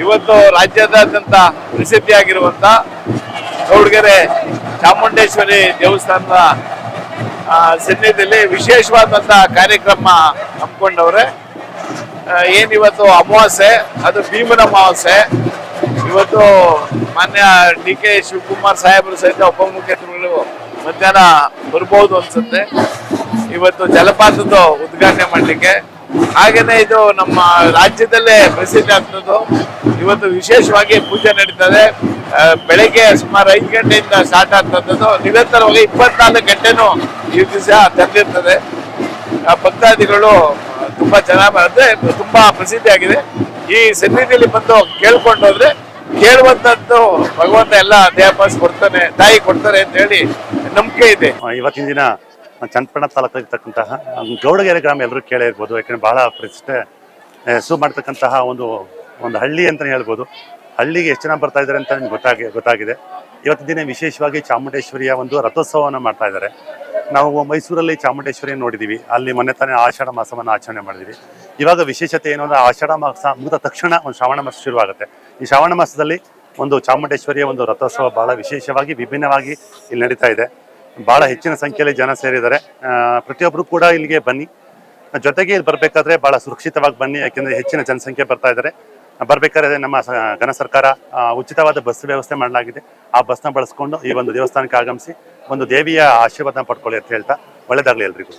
ಇವತ್ತು ರಾಜ್ಯಾದ್ಯಂತ ಪ್ರಸಿದ್ಧಿಯಾಗಿರುವಂತ ಗೌಡ್ಗೆರೆ ಚಾಮುಂಡೇಶ್ವರಿ ದೇವಸ್ಥಾನದ ಸನ್ನಿಧಿಯಲ್ಲಿ ವಿಶೇಷವಾದಂತ ಕಾರ್ಯಕ್ರಮ ಹಮ್ಮಿಕೊಂಡವ್ರೆ. ಏನು ಏನಿವತ್ತು ಅಮಾವಾಸ್ಯೆ, ಅದು ಭೀಮನ ಅಮಾವಾಸ್ಯೆ. ಇವತ್ತು ಮಾನ್ಯ ಡಿ ಕೆ ಶಿವಕುಮಾರ್ ಸಾಹೇಬರು ಸಹಿತ ಉಪಮುಖ್ಯಮಂತ್ರಿಗಳು ಮಧ್ಯಾಹ್ನ ಬರ್ಬೋದು ಅನ್ಸುತ್ತೆ. ಇವತ್ತು ಜಲಪಾತದ ಉದ್ಘಾಟನೆ ಮಾಡಲಿಕ್ಕೆ ಹಾಗೇನೆ ಇದು ನಮ್ಮ ರಾಜ್ಯದಲ್ಲೇ ಪ್ರಸಿದ್ಧಿ ಆಗ್ತದ್ದು. ಇವತ್ತು ವಿಶೇಷವಾಗಿ ಪೂಜೆ ನಡೀತದೆ. ಬೆಳಗ್ಗೆ ಸುಮಾರು ಐದು ಗಂಟೆಯಿಂದ ಸ್ಟಾರ್ಟ್ ಆಗ್ತದ್ದು. ನಿರಂತರವಾಗಿ ಇಪ್ಪತ್ನಾಲ್ಕು ಗಂಟೆನೂ ಈ ದಿವಸ ತೆರೆದಿರ್ತದೆ. ಭಕ್ತಾದಿಗಳು ತುಂಬಾ ಚೆನ್ನಾಗಿ ಅಂದ್ರೆ ತುಂಬಾ ಪ್ರಸಿದ್ಧಿ ಆಗಿದೆ. ಈ ಸನ್ನಿಧಿಯಲ್ಲಿ ಬಂದು ಕೇಳ್ಕೊಂಡು ಹೋದ್ರೆ ಕೇಳುವಂತದ್ದು ಭಗವಂತ ಎಲ್ಲ ದೇಹ ಕೊಡ್ತಾನೆ, ತಾಯಿ ಕೊಡ್ತಾರೆ ಅಂತ ಹೇಳಿ ನಂಬಿಕೆ ಇದೆ. ಇವತ್ತಿನ ದಿನ ಚನ್ನಪಟ್ಟಣ ತಾಲೂಕಲ್ಲಿರ್ತಕ್ಕಂತಹ ಗೌಡಗೆರೆ ಗ್ರಾಮ ಎಲ್ಲರೂ ಕೇಳೇ ಇರ್ಬೋದು, ಯಾಕಂದ್ರೆ ಬಹಳ ಪ್ರತಿಷ್ಠೆ ಹೆಸರು ಮಾಡ್ತಕ್ಕಂತಹ ಒಂದು ಒಂದು ಹಳ್ಳಿ ಅಂತಲೇ ಹೇಳ್ಬೋದು. ಹಳ್ಳಿಗೆ ಎಷ್ಟು ಜನ ಬರ್ತಾ ಇದ್ದಾರೆ ಅಂತ ನಿಮ್ಗೆ ಗೊತ್ತಾಗಿ, ಗೊತ್ತಾಗಿದೆ. ಇವತ್ತು ದಿನ ವಿಶೇಷವಾಗಿ ಚಾಮುಂಡೇಶ್ವರಿಯ ಒಂದು ರಥೋತ್ಸವವನ್ನು ಮಾಡ್ತಾ ಇದ್ದಾರೆ. ನಾವು ಮೈಸೂರಲ್ಲಿ ಚಾಮುಂಡೇಶ್ವರಿ ನೋಡಿದ್ದೀವಿ ಅಲ್ಲಿ ಮೊನ್ನೆ ತಾನೇ ಆಷಾಢ ಮಾಸವನ್ನು ಆಚರಣೆ ಮಾಡಿದ್ವಿ. ಇವಾಗ ವಿಶೇಷತೆ ಏನು ಅಂದರೆ ಆಷಾಢ ಮಾಸ ಮುಗಿದ ತಕ್ಷಣ ಒಂದು ಶ್ರಾವಣ ಮಾಸ ಶುರುವಾಗುತ್ತೆ. ಈ ಶ್ರಾವಣ ಮಾಸದಲ್ಲಿ ಒಂದು ಚಾಮುಂಡೇಶ್ವರಿಯ ಒಂದು ರಥೋತ್ಸವ ಬಹಳ ವಿಶೇಷವಾಗಿ, ವಿಭಿನ್ನವಾಗಿ ಇಲ್ಲಿ ನಡೀತಾ ಇದೆ. ಬಹಳ ಹೆಚ್ಚಿನ ಸಂಖ್ಯೆಯಲ್ಲಿ ಜನ ಸೇರಿದ್ದಾರೆ. ಪ್ರತಿಯೊಬ್ಬರು ಕೂಡ ಇಲ್ಲಿಗೆ ಬನ್ನಿ. ಜೊತೆಗೆ ಇಲ್ಲಿ ಬರಬೇಕಾದ್ರೆ ಬಹಳ ಸುರಕ್ಷಿತವಾಗಿ ಬನ್ನಿ, ಯಾಕೆಂದ್ರೆ ಹೆಚ್ಚಿನ ಜನಸಂಖ್ಯೆ ಬರ್ತಾ ಇದ್ದಾರೆ. ಬರಬೇಕಾದ್ರೆ ನಮ್ಮ ಘನ ಸರ್ಕಾರ ಉಚಿತವಾದ ಬಸ್ ವ್ಯವಸ್ಥೆ ಮಾಡಲಾಗಿದೆ. ಆ ಬಸ್ನ ಬಳಸ್ಕೊಂಡು ಈ ಒಂದು ದೇವಸ್ಥಾನಕ್ಕೆ ಆಗಮಿಸಿ ಒಂದು ದೇವಿಯ ಆಶೀರ್ವಾದ ಪಡ್ಕೊಳ್ಳಿ ಅಂತ ಹೇಳ್ತಾ ಒಳ್ಳೇದಾಗಲಿ ಎಲ್ರಿಗೂ.